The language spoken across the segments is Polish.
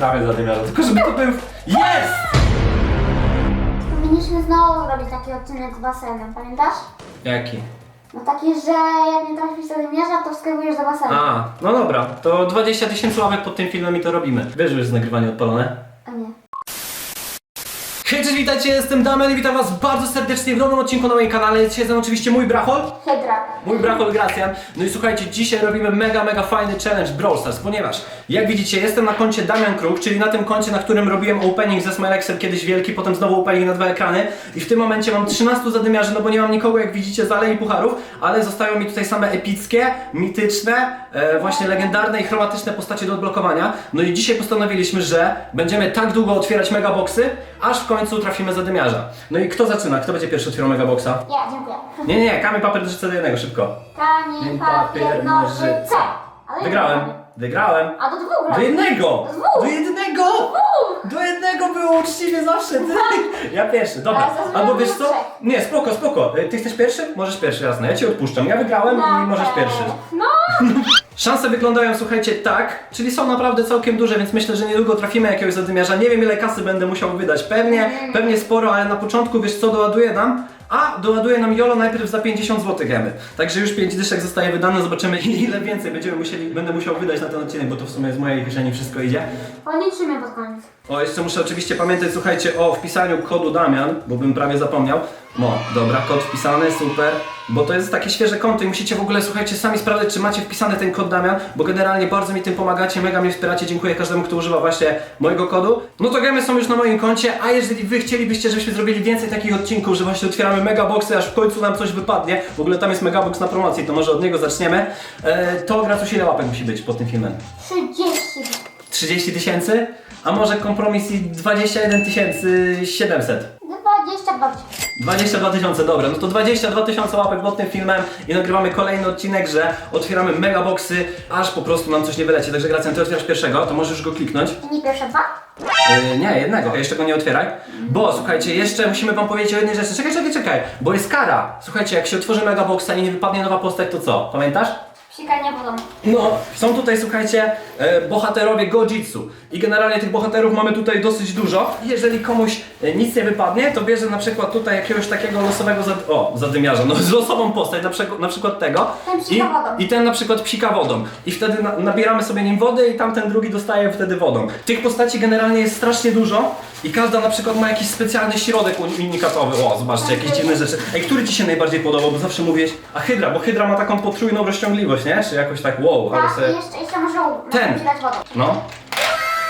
trafię za dymiarza, tylko żeby to był... Jest! Powinniśmy znowu zrobić taki odcinek z basenem, pamiętasz? Jaki? No taki, że jak nie trafisz do wymiarza, to wskakujesz do basenu. A, no dobra, to 20 tysięcy łapek pod tym filmem i to robimy. Wiesz, że już jest nagrywanie odpalone? A nie. Hej, cześć, witajcie, jestem Damian i witam was bardzo serdecznie w nowym odcinku na moim kanale. Jest oczywiście mój brachol, Hydra. mój brachol Gracjan. No i słuchajcie, dzisiaj robimy mega, mega fajny challenge Brawl Stars, ponieważ jak widzicie, jestem na koncie Damian Kruk, czyli na tym koncie, na którym robiłem opening ze Smilexem kiedyś wielki, potem znowu opening na dwa ekrany i w tym momencie mam 13 zadymiarzy, no bo nie mam nikogo, jak widzicie, z Alei Pucharów, ale zostają mi tutaj same epickie, mityczne, e, właśnie legendarne i chromatyczne postacie do odblokowania. No i dzisiaj postanowiliśmy, że będziemy tak długo otwierać megaboxy, aż w końcu trafimy zadymiarza. No i kto zaczyna? Kto będzie pierwszy otwierał megaboxa? Ja, dziękuję. Nie, nie, kamień, papier, nożyce do jednego, szybko. Kamień, papier, nożyce. Ale Wygrałem, nie wygrałem. A do dwóch Do jednego! Dwóch. Do jednego! Do jednego było uczciwie zawsze, ty! Ja pierwszy, dobra. Ale Albo wiesz co? Nie, spoko, spoko. Ty chcesz pierwszy? Możesz pierwszy, jasne. Ja cię odpuszczam. Ja wygrałem i możesz pierwszy. No. Szanse wyglądają, słuchajcie, tak, czyli są naprawdę całkiem duże, więc myślę, że niedługo trafimy jakiegoś zadymiarza. Nie wiem ile kasy będę musiał wydać. Pewnie, pewnie sporo, ale na początku wiesz co doładuje nam? A doładuje nam Jolo najpierw za 50 zł gemy. Także już 5 dyszek zostaje wydane, zobaczymy ile więcej będziemy musieli, będę musiał wydać na ten odcinek, bo to w sumie z mojej kieszeni wszystko idzie. Policzymy pod koniec. O, jeszcze muszę oczywiście pamiętać, słuchajcie, o wpisaniu kodu Damian, bo bym prawie zapomniał. No, dobra, kod wpisany, super. Bo to jest takie świeże konto i musicie w ogóle, słuchajcie, sami sprawdzać, czy macie wpisany ten kod Damian, bo generalnie bardzo mi tym pomagacie, mega mnie wspieracie, dziękuję każdemu, kto używa właśnie mojego kodu. No to gemy są już na moim koncie, a jeżeli wy chcielibyście, żebyśmy zrobili więcej takich odcinków, że właśnie otwieramy megaboxy, aż w końcu nam coś wypadnie, w ogóle tam jest megabox na promocji, to może od niego zaczniemy, e, to Gracuś ile łapek musi być pod tym filmem? 30. 30 tysięcy? A może kompromis i 21 700? 22 tysiące. 22 tysiące, dobra, no to 22 tysiące łapek pod tym filmem i nagrywamy kolejny odcinek, że otwieramy megaboxy, aż po prostu nam coś nie wyleci. Także Gracjan, ty otwierasz pierwszego, to możesz go kliknąć. I nie pierwsze dwa? Yy, nie, jednego, jeszcze go nie otwieraj. Bo słuchajcie, jeszcze musimy wam powiedzieć o jednej rzeczy. Czekaj, czekaj, czekaj, bo jest kara. Słuchajcie, jak się otworzy megaboxa i nie wypadnie nowa postać, to co? Pamiętasz? Psikania wodą. No, są tutaj, słuchajcie, e, bohaterowie Gojitsu. I generalnie tych bohaterów mamy tutaj dosyć dużo. Jeżeli komuś e, nic nie wypadnie, to bierze na przykład tutaj jakiegoś takiego losowego, zad... o, zadymiarza, no z losową postać, na, przykład- na przykład tego. Ten psika I, wodą. I ten na przykład psika wodą. I wtedy na, nabieramy sobie nim wody i tamten drugi dostaje wtedy wodą. Tych postaci generalnie jest strasznie dużo. I każda na przykład ma jakiś specjalny środek unikatowy. O, zobaczcie, jakieś dziwne rzeczy. Ej, który ci się najbardziej podobał? Bo zawsze mówiłeś, a Hydra, bo Hydra ma taką potrójną rozciągliwość, nie? Czy jakoś tak, wow, ale Tak, i jeszcze, jeszcze może u- Ten. wodą. No.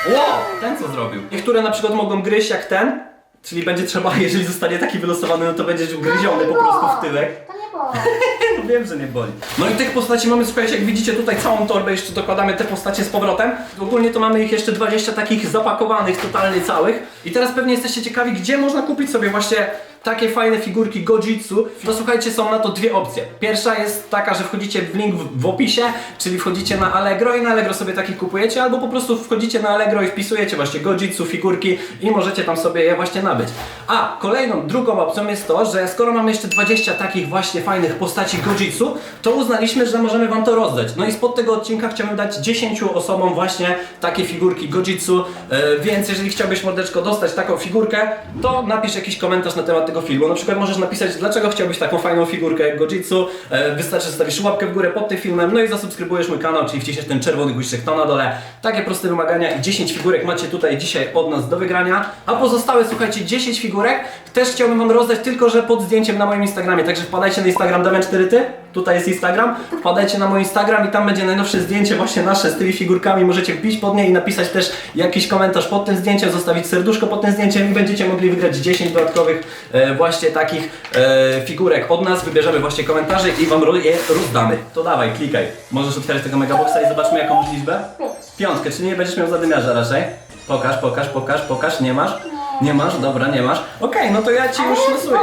Wow, ten co zrobił. Niektóre na przykład mogą gryźć jak ten, czyli będzie trzeba, jeżeli zostanie taki wylosowany, no to będziesz ugryziony po prostu w tyłek. To nie. No wiem, że nie boli. No i tych postaci mamy, słuchajcie, jak widzicie tutaj całą torbę, jeszcze dokładamy te postacie z powrotem. Ogólnie to mamy ich jeszcze 20 takich zapakowanych, totalnie całych. I teraz pewnie jesteście ciekawi, gdzie można kupić sobie właśnie takie fajne figurki Gojitsu. To słuchajcie, są na to dwie opcje. Pierwsza jest taka, że wchodzicie w link w, w opisie, czyli wchodzicie na Allegro i na Allegro sobie takich kupujecie, albo po prostu wchodzicie na Allegro i wpisujecie właśnie Gojitsu figurki i możecie tam sobie je właśnie nabyć. A kolejną, drugą opcją jest to, że skoro mamy jeszcze 20 takich właśnie fajnych postaci Gojitsu, to uznaliśmy, że możemy wam to rozdać. No i spod tego odcinka chciałbym dać 10 osobom właśnie takie figurki Gojitsu, e, więc jeżeli chciałbyś mordeczko dostać taką figurkę, to napisz jakiś komentarz na temat tego filmu. Na przykład możesz napisać, dlaczego chciałbyś taką fajną figurkę jak Gojitsu. E, wystarczy, że zostawisz łapkę w górę pod tym filmem, no i zasubskrybujesz mój kanał, czyli wciśniesz ten czerwony guziczek to na dole. Takie proste wymagania i 10 figurek macie tutaj dzisiaj od nas do wygrania. A pozostałe, słuchajcie, 10 figurek też chciałbym wam rozdać, tylko że pod zdjęciem na moim Instagramie. Także wpadajcie na Instagram Damian4ty. Tutaj jest Instagram. Wpadajcie na mój Instagram i tam będzie najnowsze zdjęcie właśnie nasze z tymi figurkami. Możecie wbić pod nie i napisać też jakiś komentarz pod tym zdjęciem, zostawić serduszko pod tym zdjęciem i będziecie mogli wygrać 10 dodatkowych e, właśnie takich e, figurek od nas. Wybierzemy właśnie komentarze i wam je rozdamy. To dawaj, klikaj. Możesz otwierać tego megaboxa i zobaczmy jaką liczbę. Piątkę, czyli nie będziesz miał zadymiarza raczej. Pokaż, pokaż, pokaż, pokaż. Nie masz? Nie masz? Dobra, nie masz. Okej, no to ja ci już losuję.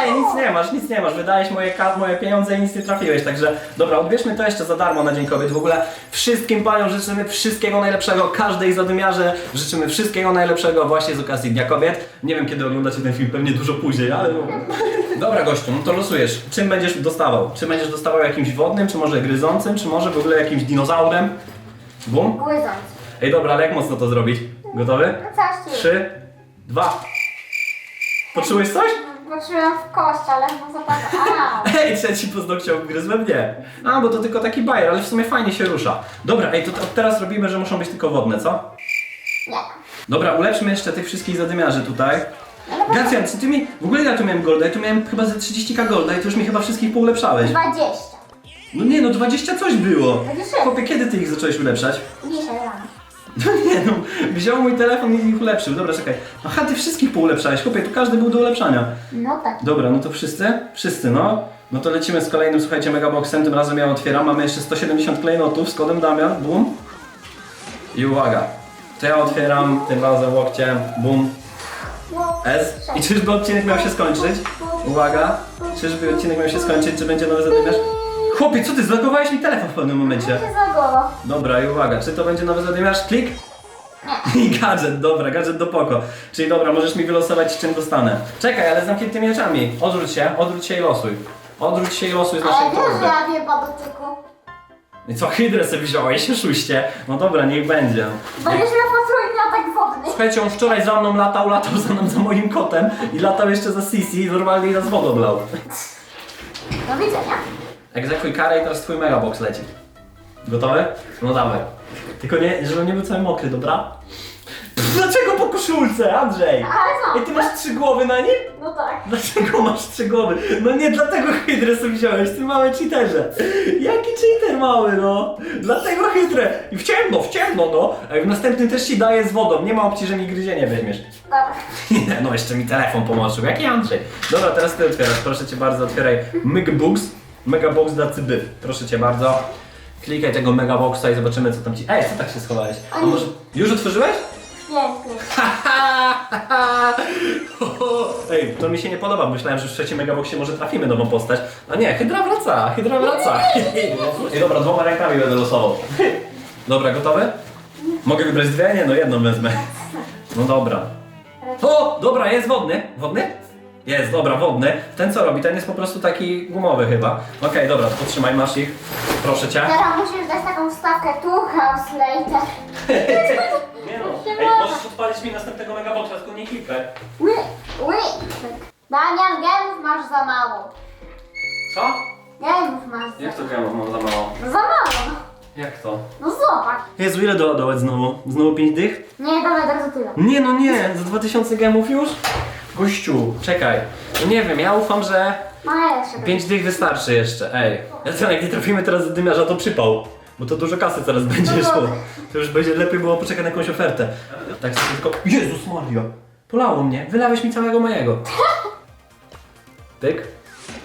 Ej, nic nie masz, nic nie masz. Wydałeś moje, ka- moje pieniądze i nic nie trafiłeś. Także dobra, odbierzmy to jeszcze za darmo na Dzień Kobiet. W ogóle wszystkim paniom życzymy wszystkiego najlepszego. Każdej zadymiarze życzymy wszystkiego najlepszego właśnie z okazji Dnia Kobiet. Nie wiem kiedy oglądacie ten film, pewnie dużo później, ale no. Dobra gościu, no to losujesz. Czym będziesz dostawał? Czy będziesz dostawał jakimś wodnym, czy może gryzącym, czy może w ogóle jakimś dinozaurem? Bum? Głyząc. Ej, dobra, ale jak mocno to zrobić? Gotowy? No coś. Trzy, dwa. Poczułeś coś? Poczułam w kość, ale no co tak. Au. Ej, trzeci paznokcie obgryzłem? Nie. A, bo to tylko taki bajer, ale w sumie fajnie się rusza. Dobra, ej, to od teraz robimy, że muszą być tylko wodne, co? Nie. Dobra, ulepszmy jeszcze tych wszystkich zadymiarzy tutaj. No dobra. Gracjan, czy ty mi... W ogóle ja tu miałem golda, ja tu miałem chyba ze 30k golda i ty już mi chyba wszystkich poulepszałeś. 20. No nie, no 20 coś było. 20. Chłopie, kiedy ty ich zacząłeś ulepszać? Dzisiaj. No nie no, wziął mój telefon i ich ulepszył. Dobra, czekaj. Aha, ty wszystkich poulepszałeś. Chłopie, tu każdy był do ulepszania. No tak. Dobra, no to wszyscy? Wszyscy, no. No to lecimy z kolejnym, słuchajcie, megaboxem. Tym razem ja otwieram. Mamy jeszcze 170 klejnotów z kodem Damian. Bum. I uwaga. To ja otwieram tym razem łokciem. Bum. S. I czyżby odcinek miał się skończyć? Uwaga. Czyżby odcinek miał się skończyć? Czy będzie nowy zadymiarz? Chłopie, co ty? Zlogowałeś mi telefon w pewnym momencie. się zagoło. Dobra, i uwaga, czy to będzie nowy zadymiarz? Klik. I gadżet, dobra, gadżet do poko. Czyli dobra, możesz mi wylosować, czym dostanę. Czekaj, ale z zamkniętymi oczami. Odwróć się, odwróć się i losuj. Odwróć się i losuj z Ale naszej wiesz, że ja wiem po dotyku. I co, hydrę sobie wziąłeś, szuście? No dobra, niech będzie. Będziesz miał potrójny atak wodny. Słuchajcie, on wczoraj za mną latał, latał za mną, za moim kotem i latał jeszcze za Sisi i normalnie nas wodą blał. Do widzenia. Egzekuj karę i teraz twój megabox leci. Gotowy? No dawaj. Tylko nie, żebym nie był cały mokry, dobra? Pff, Dlaczego po koszulce, Andrzej? Ale co? Ej, ty masz trzy głowy na nim? No tak. Dlaczego masz trzy głowy? No nie, dlatego hydrę sobie wziąłeś, ty mały cheaterze. Jaki cheater mały, no? Dlatego hydrę. I w ciemno, w ciemno, no. Ej, w następnym też ci daję z wodą, nie ma opcji, że mi gryzienie weźmiesz. Dobra. No jeszcze mi telefon pomoczył, jaki Andrzej. Dobra, teraz ty otwierasz, proszę cię bardzo, otwieraj Megabox, Megabox dla cyby, proszę cię bardzo. Klikaj tego Megaboxa i zobaczymy co tam ci... Ej, co tak się schowałeś? A może... Już otworzyłeś? Pięknie. Ej, to mi się nie podoba, myślałem, że w trzecim Megaboxie może trafimy nową postać. A nie, Hydra wraca, Hydra wraca. Ej, dobra, dwoma rękami będę losował. Dobra, gotowy? Mogę wybrać dwie? Nie, no jedną wezmę. No dobra. O, dobra, jest wodny. Wodny? Jest, dobra, wodny. Ten co robi? Ten jest po prostu taki gumowy chyba. Okej, dobra, to potrzymaj, masz ich. Proszę cię. Teraz musisz dać taką stawkę tu, house later. Nie no. Ej, możesz odpalić mi następnego megaboxa, tylko nie klikaj. Ły, ły. Damian, gemów masz za mało. Co? Gemów masz za Jak to gemów mam za mało? No za mało. Jak to? No zobacz. Jezu, ile doładować znowu? Znowu 5 dych? Nie, dawaj od razu tyle. Nie, no nie, za 2000 gemów już? Gościu, czekaj. No nie wiem, ja ufam, że No jeszcze. 5 dych wystarczy jeszcze, ej. Ja co, jak nie trafimy teraz do dymiarza, to przypał. Bo to dużo kasy teraz będzie No szło. dobra. To już będzie lepiej było poczekać na jakąś ofertę. Tak sobie tylko... Jezus Maria! Polało mnie, wylałeś mi całego mojego. Tyk.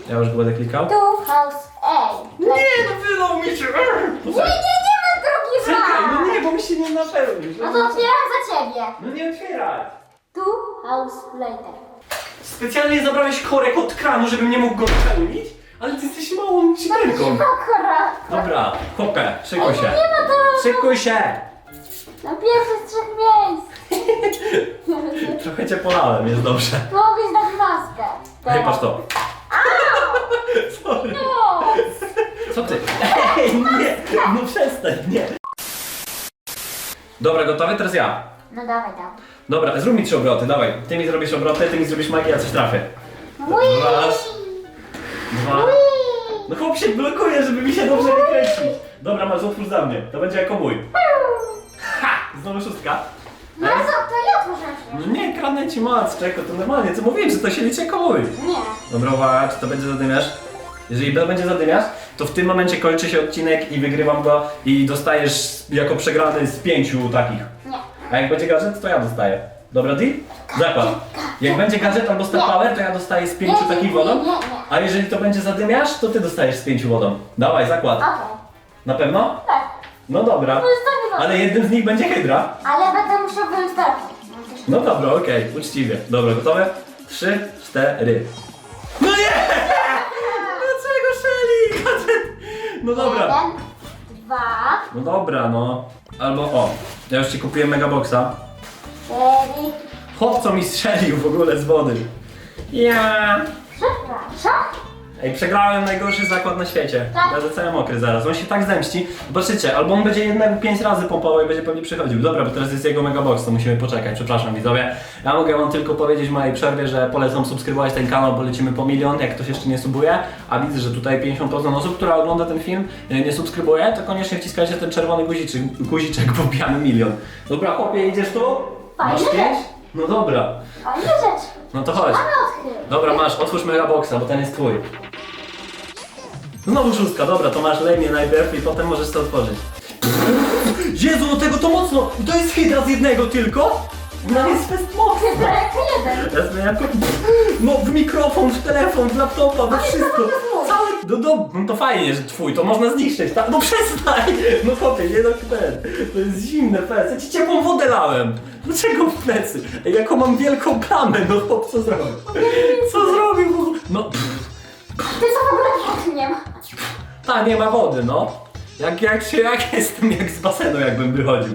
Ja już będę klikał. Tu, house A. Nie, no wylał mi się! Nie, nie, nie ma drugi Czekaj, no nie, bo mi się nie napełni. No to otwieram za ciebie. No nie otwieraj. Tu, house later. Specjalnie zabrałeś korek od kranu, żebym nie mógł go napełnić? Ale ty jesteś małą czytelką. Pokora. Dobra, hopę, szykuj się. Nie ma to. Szykuj się! Na pierwszy z trzech miejsc. Trochę cię polałem, jest dobrze. Mogłeś dać maskę. Hej, patrz to. Sorry. No. Co ty? Ej, nie! No przestań, nie. Dobra, gotowy? Teraz ja. No dawaj tam. Dobra, zrób mi trzy obroty, dawaj. Ty mi zrobisz obroty, ty mi zrobisz magię, ja coś trafię. Raz. Dwa. No chłop się blokuje, żeby mi się dobrze nie kręcić. Dobra, masz otwórz za mnie. To będzie jako mój. Ha! Znowu szóstka. No co, to ja No nie, kradnę ci moc, czeko, to normalnie, co mówiłem, że to się liczy jako mój. Nie. Dobra, uwaga, czy to będzie zadymiarz? Jeżeli to będzie zadymiarz, to w tym momencie kończy się odcinek i wygrywam go i dostajesz jako przegrany z pięciu takich. A jak będzie gadżet, to ja dostaję. Dobra, deal? Zakład. Jak będzie gadżet albo star power, to ja dostaję z pięciu takich wodą. nie, nie. A jeżeli to będzie zadymiarz, to ty dostajesz z pięciu wodą. Dawaj, zakład. Okej. Na pewno? Tak. No dobra. Ale jednym z nich będzie hydra. Ale będę musiał telefon. No dobra, okej, uczciwie. Dobra, gotowe? Trzy, cztery. No nie! Dlaczego Shelly? No dobra. Jeden, dwa, No dobra, no. Albo o, ja już ci kupiłem megaboxa. cztery. Chłop co mi strzelił w ogóle z wody. Ja. Przepraszam. Ej, przegrałem najgorszy zakład na świecie. Tak. Będę cały mokry zaraz. On się tak zemści. Zobaczycie, albo on będzie jednak pięć razy pompował i będzie pewnie przychodził. Dobra, bo teraz jest jego megabox, to musimy poczekać. Przepraszam widzowie. Ja mogę wam tylko powiedzieć w mojej przerwie, że polecam subskrybować ten kanał, bo lecimy po milion, jak ktoś jeszcze nie subuje. A widzę, że tutaj 50% osób, która ogląda ten film, e, nie subskrybuje, to koniecznie wciskajcie ten czerwony guziczek, guziczek bo wbijamy milion. Dobra, chłopie, idziesz tu? Masz Fajne pięć? No dobra. Fajna rzecz. No to chodź. Dobra, masz, otwórz Megaboxa, bo ten jest twój. Znowu szóstka, dobra, to masz lejmie najpierw i potem możesz to otworzyć. Jezu, no tego to mocno! I to jest hydra z jednego tylko? No jest fest mocno! Ja zmieniam No w mikrofon, w telefon, w laptopa, we wszystko. Cały, no, no, no to fajnie, że twój, to można zniszczyć, tak? No przestań! No chłopie, nie no ten, to jest zimne plecy, ja ci ciepłą wodę lałem. Dlaczego w plecy? Ej, jaką mam wielką plamę, no chłop, co zrobił? Co zrobił? No, Ty co w ogóle nie ma. Ta, nie ma wody, no. Jak, jak się, jak jestem, jak z basenu jakbym wychodził.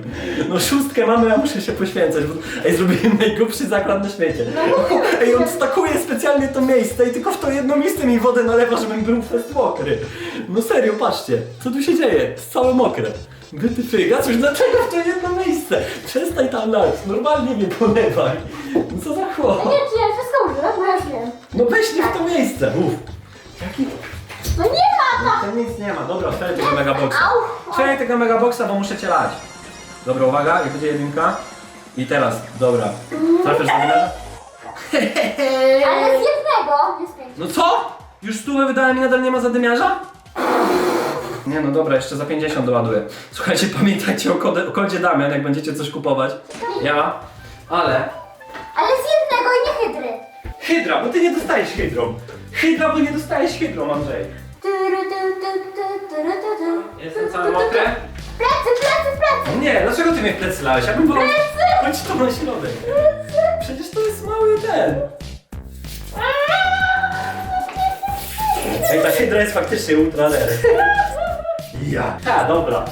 No szóstkę mamy, a muszę się poświęcać, bo ej, zrobiłem najgrubszy zakład na świecie. Ej, on stakuje specjalnie to miejsce i tylko w to jedno miejsce mi wodę nalewa, żebym był fest mokry. No serio, patrzcie, co tu się dzieje? Jest całe mokre. Wy ty fyga, coś dlaczego w to jedno miejsce? Przestań tam lać, normalnie mnie polewaj. No co za chłop? Nie, czy ja wszystko użyłem, bo ja już wiem. No weź mnie w to miejsce, mów. Jaki... No nie tam. Nic nie ma, dobra, otwieraj tego megaboxa. Otwieraj tego megaboxa, bo muszę cię lać. Dobra, uwaga, jak będzie jedynka. I teraz, dobra. Trafisz na wymiarze? Ale z jednego. No co? Już stówę wydałem i nadal nie ma zadymiarza? Nie no dobra, jeszcze za 50 doładuję. Słuchajcie, pamiętajcie o, kode, o kodzie Damian, jak będziecie coś kupować. Ja, ale... Ale z jednego i nie hydry. Hydra, bo ty nie dostajesz hydrą. Hydra, bo nie dostajesz hydrą, Andrzej. Jestem cały mokry? Plecy, plecy, plecy. Nie, dlaczego ty mnie w plecy lałeś? Ja bym wolał... Plecy! Chodź tu na środek. Przecież to jest mały ten. Ej, ta hydra jest faktycznie ultra rare. Ja. Ha, dobra.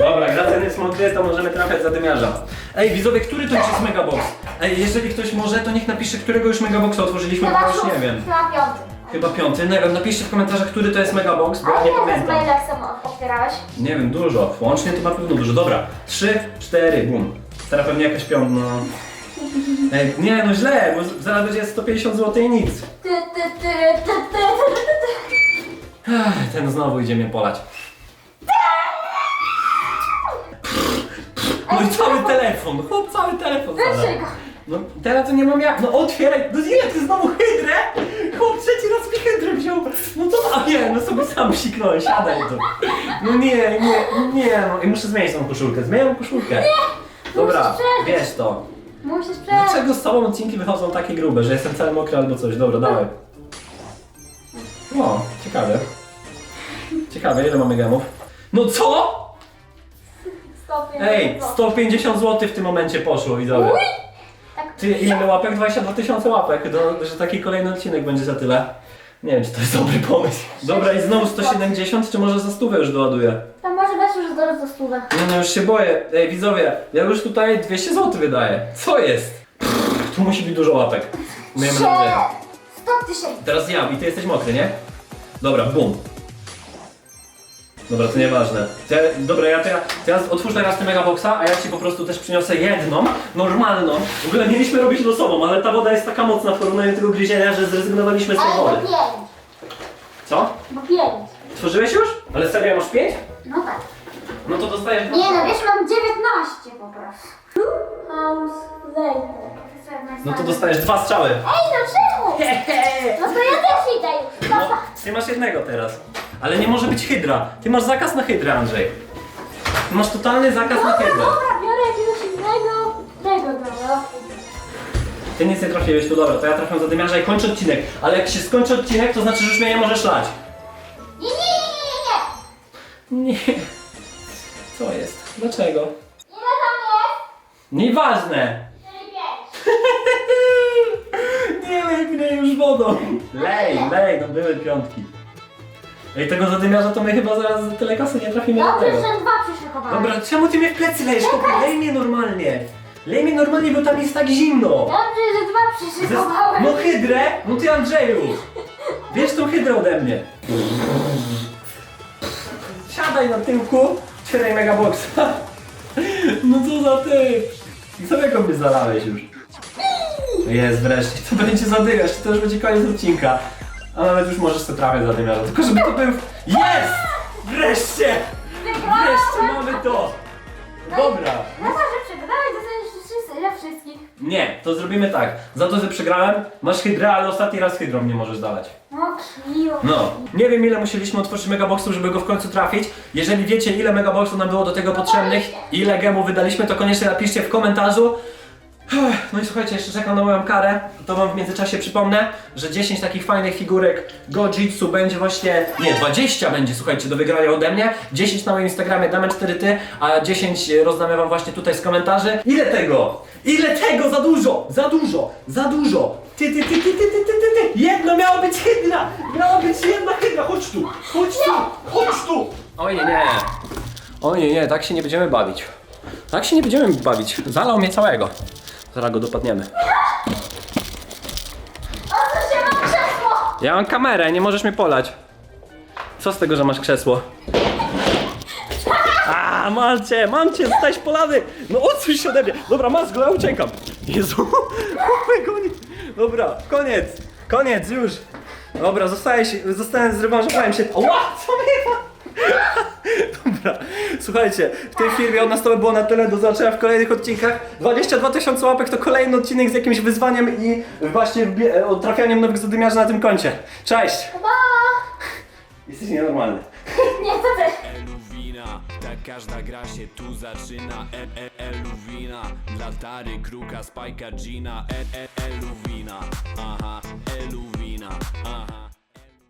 Dobra, gra ten jest mokry, to możemy trafiać zadymiarza. Ej, widzowie, który to już jest megabox? Ej, jeżeli ktoś może, to niech napisze, którego już megaboxa otworzyliśmy, bo już nie wiem. Chyba piąty. Chyba piąty, napiszcie w komentarzach, który to jest megabox, bo ja Ale nie ile z pamiętam. otwierałeś? Nie wiem, dużo. Łącznie to na pewno dużo. Dobra, trzy, cztery, bum. Teraz pewnie jakaś piątna. Ej, nie, no źle, bo z- zaraz będzie 150 zł i nic. Ty, ty, ty, ty, ty, ty, ty, ty. Ech, ten znowu idzie mnie polać. No i cały telefon, chłop, cały telefon. Dlaczego? No teraz to nie mam jak, no otwieraj, no ile ty znowu hydrę? Chłop trzeci raz mi hydrę wziął. No to, a nie, no sobie sam psiknąłem, siadaj tu. No nie, nie, nie, no i muszę zmienić tą koszulkę, zmieniam koszulkę. Dobra, musisz wiesz to. Musisz przejść. Dlaczego z tobą odcinki wychodzą takie grube, że jestem cały mokry albo coś? Dobra, dawaj. O, ciekawe. Ciekawe, ile mamy gemów? No co? Stopień. Ej, 150 zł w tym momencie poszło, widzowie. Uj! Ty, ile my łapek? 22 tysiące łapek, do, że taki kolejny odcinek będzie za tyle. Nie wiem, czy to jest dobry pomysł. Dobra, i znowu 170, czy może za stówę już doładuję? To może weź już zaraz do stówę. Nie no, już się boję. Ej, widzowie, ja już tutaj 200 zł wydaję. Co jest? Pff, tu musi być dużo łapek. Miejmy nadzieję. 100 tysięcy. Teraz ja i ty jesteś mokry, nie? Dobra, bum. Dobra, to nieważne. To ja, dobra, ja teraz, teraz otwórz teraz tę megaboxa, a ja ci po prostu też przyniosę jedną, normalną. W ogóle mieliśmy robić losową, ale ta woda jest taka mocna w porównaniu do tego gryzienia, że zrezygnowaliśmy z tej Ale bo wody. 5. Co? Bo 5. Tworzyłeś już? Ale serio masz pięć? No tak. No to dostajesz Nie no, wiesz, mam 19 po prostu. House later. No to dostajesz dwa strzały. Ej, no czemu? No to ja też idę. No, ty masz jednego teraz. Ale nie może być hydra. Ty masz zakaz na hydrę, Andrzej. Ty masz totalny zakaz na Dobra, hydrę. dobra, biorę jakiegoś innego. Tego, dobra. Ty nic nie trafiłeś, to dobra, to ja trafiam zadymiarza i kończę odcinek. Ale jak się skończy odcinek, to znaczy, że już mnie nie możesz lać. Nie, nie, nie, nie, nie. Nie. Co jest? Dlaczego? Ile tam jest? Nieważne! 4, 5. Nie lej mnie już wodą. Lej, lej, no były piątki. Ej, tego zadymiarza to my chyba zaraz tyle kasy nie trafimy do Dobrze, tego. że dwa przyszykowałem. Dobra, czemu ty mnie w plecy lejesz? Lej mnie normalnie. Lej mnie normalnie, bo tam jest tak zimno. Dobrze, że dwa przyszykowałem. No hydrę, no ty Andrzeju. Bierz tą hydrę ode mnie. Siadaj na tyłku, otwieraj megaboxa. No co za ty? I samego mnie zalałeś już. Jest wreszcie, to będzie zadymiarz, to już będzie koniec odcinka. A nawet już możesz sobie trafię zadymiarza, tylko żeby to był... Jest! Wreszcie! Wreszcie mamy to! Dobra. Na to, że przegrałeś, dostaniesz wszyscy, ze wszystkich. Nie, to zrobimy tak. Za to, że przegrałem, masz hydrę, ale ostatni raz hydrą nie możesz dawać. No. No, nie wiem ile musieliśmy otworzyć megaboxów, żeby go w końcu trafić. Jeżeli wiecie ile megaboxów nam było do tego potrzebnych, ile gemu wydaliśmy, to koniecznie napiszcie w komentarzu. No i słuchajcie, jeszcze czekam na moją karę. To wam w międzyczasie przypomnę, że 10 takich fajnych figurek Gojitsu będzie właśnie. Nie, 20 będzie, słuchajcie, do wygrania ode mnie. 10 na moim Instagramie damy 4 ty, a 10 rozdamy wam właśnie tutaj z komentarzy. Ile tego? Ile tego? Za dużo! Za dużo! Za dużo! Ty, ty, ty, ty, ty, ty, ty, ty, ty. Jedno miało być hydra! Miała być jedna hydra! Chodź tu! Chodź tu! Chodź tu! Oj nie, nie. Oj nie, nie, tak się nie będziemy bawić. Tak się nie będziemy bawić. Zalał mnie całego. Zaraz go dopadniemy. O co się mam krzesło? Ja mam kamerę, nie możesz mnie polać. Co z tego, że masz krzesło? A, mam cię, mam cię, zostałeś polany! No odsuń się ode mnie! Dobra, masz go, ja uciekam! Jezu, chłopie, koniec! Dobra, koniec, koniec, już! Dobra, zostałeś, zostałem zrewanżowałem się. Ła, co mnie ma? Dobra, słuchajcie, w tej firmie od nas to by było na tyle, do zobaczenia w kolejnych odcinkach. 22 tysiące łapek to kolejny odcinek z jakimś wyzwaniem i właśnie e, trafianiem nowych zadymiarzy na tym koncie. Cześć! Pa! Jesteś nienormalny. Nie, co ty? Eluwina, tak każda gra się tu zaczyna e, e, Eluwina, dla Tary, Kruka, Spajka, Gina e, e, Eluwina, aha, Eluwina